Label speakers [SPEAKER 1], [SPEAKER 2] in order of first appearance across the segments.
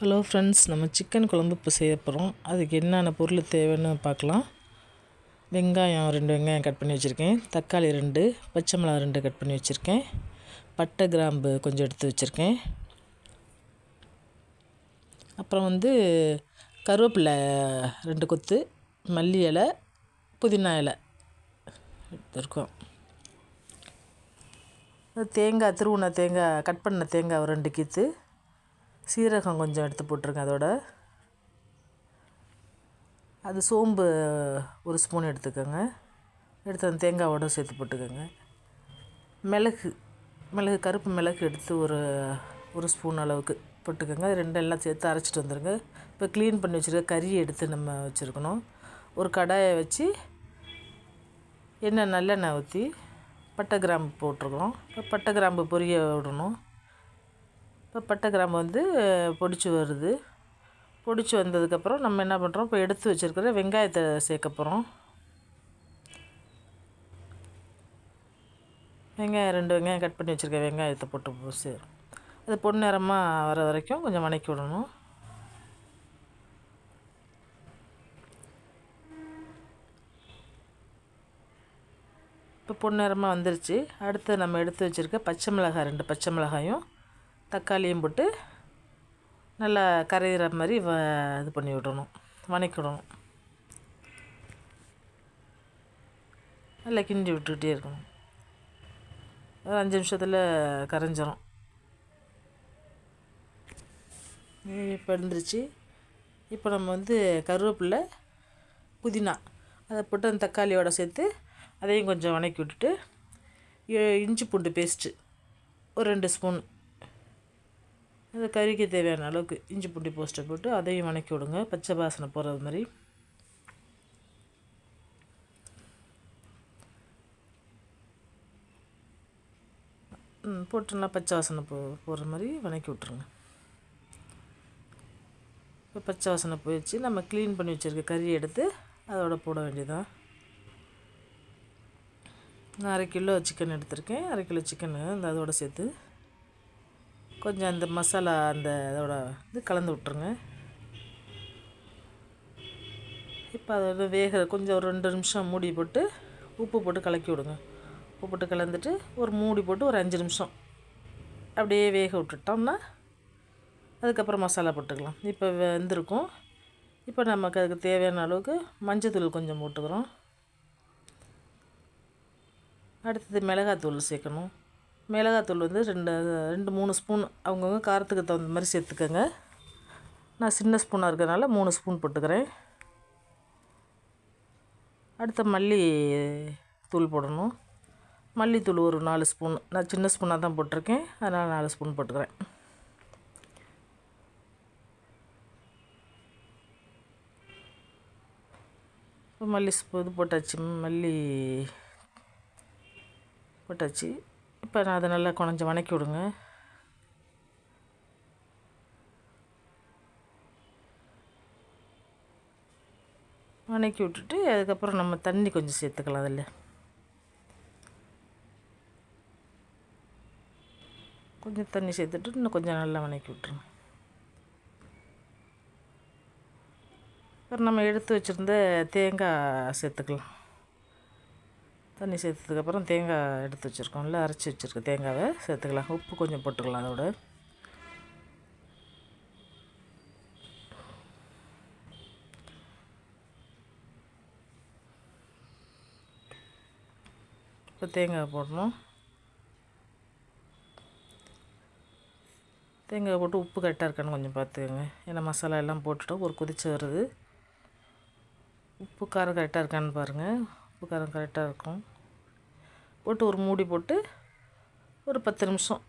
[SPEAKER 1] Hello friends நம்ம chicken குழம்பு இப்போ செய்ய போகிறோம். அதுக்கு என்னென்ன பொருள் தேவைன்னு பார்க்கலாம். வெங்காயம் ரெண்டு வெங்காயம் கட் பண்ணி வச்சுருக்கேன். தக்காளி ரெண்டு பச்சை மிளகா ரெண்டு கட் பண்ணி வச்சுருக்கேன். பட்டை கிராம்பு கொஞ்சம் எடுத்து வச்சுருக்கேன். அப்புறம் வந்து கருவேப்பிலை ரெண்டு கொத்து மல்லி இலை புதினா இலை எடுத்துருக்கோம். தேங்காய் திருவுண தேங்காய் கட் பண்ண தேங்காய் ரெண்டு கீத்து. சீரகம் கொஞ்சம் எடுத்து போட்டிருங்க அதோட. அது சோம்பு ஒரு ஸ்பூன் எடுத்துக்கோங்க. எடுத்து அந்த தேங்காவோட சேர்த்து போட்டுக்கோங்க. மிளகு மிளகு கருப்பு மிளகு எடுத்து ஒரு ஒரு ஸ்பூன் அளவுக்கு போட்டுக்கோங்க. ரெண்டெல்லாம் ரெண்டு எல்லாம் சேர்த்து அரைச்சிட்டு வந்துடுங்க இப்போ க்ளீன் பண்ணி வச்சுருக்க கறி எடுத்து நம்ம வச்சுருக்கணும். ஒரு கடாயை வச்சு எண்ணெய் நல்லெண்ணெய் ஊற்றி பட்டை கிராம்பு போட்டிருக்கோம் இப்போ பட்டை கிராம்பு பொரிய விடணும். இப்போ பட்டை கிராம்பு வந்து பொடிச்சு வருது. பொடிச்சு வந்ததுக்கப்புறம் நம்ம என்ன பண்ணுறோம் இப்போ எடுத்து வச்சுருக்கிற வெங்காயத்தை சேர்க்க போகிறோம் வெங்காயம் ரெண்டு வெங்காயம் கட் பண்ணி வச்சுருக்க வெங்காயத்தை போட்டு பூசி. அது பொன் நேரமாக வர வரைக்கும் கொஞ்சம் வணக்கி விடணும். இப்போ பொன்னிறமாக வந்துருச்சு. அடுத்து நம்ம எடுத்து வச்சுருக்க பச்சை மிளகாய் ரெண்டு பச்சை மிளகாயும் தக்காளியும் போட்டு நல்லா கரையிற மாதிரி வ இது பண்ணி விடணும். வணக்கிடணும். நல்லா கிண்டி விட்டுக்கிட்டே இருக்கணும். ஒரு அஞ்சு நிமிஷத்தில் கரைஞ்சிரும். இப்போ இருந்துருச்சு இப்போ நம்ம வந்து கருவேப்பிலை புதினா அதை போட்டு அந்த தக்காளியோட சேர்த்து அதையும் கொஞ்சம் வணக்கி விட்டுட்டு இஞ்சி பூண்டு பேஸ்ட்டு ஒரு ரெண்டு ஸ்பூன் இந்த கறிக்கு தேவையான அளவுக்கு இஞ்சி பூண்டி போஸ்ட்டை போட்டு அதையும் வணக்கி விடுங்க. பச்சை வாசனை போகிறது மாதிரி. போட்டுனா பச்சை வாசனை போ போகிற மாதிரி வணக்கி விட்ருங்க இப்போ பச்சை வாசனை போயிடுச்சு. நம்ம க்ளீன் பண்ணி வச்சுருக்க கறியை எடுத்து அதோட போட வேண்டியதான் நான் அரை கிலோ சிக்கன் எடுத்திருக்கேன். அரை கிலோ சிக்கனு இந்த அதோட சேர்த்து கொஞ்சம் அந்த மசாலா அந்த இதோட இது கலந்து விட்ருங்க இப்போ அதை வேக கொஞ்சம் ஒரு ரெண்டு நிமிஷம் மூடி போட்டு உப்பு போட்டு கலக்கி விடுங்க. உப்பு போட்டு கலந்துட்டு ஒரு மூடி போட்டு ஒரு அஞ்சு நிமிஷம். அப்படியே வேக விட்டுட்டோம்னா அதுக்கப்புறம் மசாலா போட்டுக்கலாம். இப்போ வெந்திருக்கும். இப்போ நமக்கு அதுக்கு தேவையான அளவுக்கு மஞ்சத்தூள் கொஞ்சம் போட்டுக்கிறோம். அடுத்தது மிளகாத்தூள் சேர்க்கணும். மிளகாத்தூள் வந்து ரெண்டு ரெண்டு மூணு ஸ்பூன். அவங்கவுங்க காரத்துக்கு தகுந்த மாதிரி சேர்த்துக்கோங்க. நான் சின்ன ஸ்பூனாக இருக்கிறனால மூணு ஸ்பூன் போட்டுக்கிறேன். அடுத்த மல்லி தூள் போடணும். மல்லித்தூள் ஒரு நாலு ஸ்பூன். நான் சின்ன ஸ்பூனாக தான் போட்டிருக்கேன். அதனால் நாலு ஸ்பூன் போட்டுக்கிறேன். மல்லி இது போட்டாச்சு. மல்லி போட்டாச்சு. இப்போ நான் அதை நல்லா கொஞ்சம் வணக்கி விடுங்க. வணக்கி விட்டுட்டு அதுக்கப்புறம் நம்ம தண்ணி கொஞ்சம் சேர்த்துக்கலாம் அதில். கொஞ்சம் தண்ணி சேர்த்துட்டு இன்னும் கொஞ்சம் நல்லா வணக்கி விட்ருங்க அப்புறம் நம்ம எடுத்து வச்சுருந்த தேங்காய் சேர்த்துக்கலாம். தண்ணி சேர்த்ததுக்கப்புறம் தேங்காய் எடுத்து வச்சுருக்கோம்ல அரைச்சி வச்சுருக்க. தேங்காவை சேர்த்துக்கலாம். உப்பு கொஞ்சம் போட்டுக்கலாம் அதோட. இப்போ தேங்காய் போடணும். தேங்காய் போட்டு உப்பு கரெக்டாக இருக்கான்னு கொஞ்சம் பார்த்துக்கோங்க. ஏன்னா மசாலா எல்லாம் போட்டுட்டோம் ஒரு கொதிச்சு வருது. உப்பு காரம் கரெக்டாக இருக்கான்னு பாருங்கள் உப்பு காரம் கரெக்டாக இருக்கும். போட்டு ஒரு மூடி போட்டு ஒரு பத்து நிமிஷம்.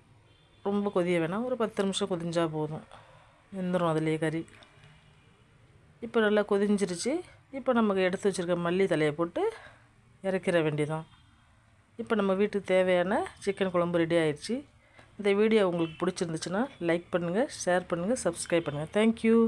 [SPEAKER 1] ரொம்ப கொதிய வேணாம். ஒரு பத்து நிமிஷம் கொதிஞ்சால் போதும். வெந்துடும் அதுலேயே கறி. இப்போ நல்லா கொதிஞ்சிருச்சு. இப்போ நமக்கு எடுத்து வச்சுருக்க மல்லி தலையை போட்டு இறக்கிற வேண்டியதான் இப்போ நம்ம வீட்டுக்கு தேவையான சிக்கன் குழம்பு ரெடி ஆயிடுச்சு இந்த வீடியோ உங்களுக்கு பிடிச்சிருந்துச்சுன்னா லைக் பண்ணுங்கள் ஷேர் பண்ணுங்கள் சப்ஸ்கிரைப் பண்ணுங்கள் தேங்க்யூ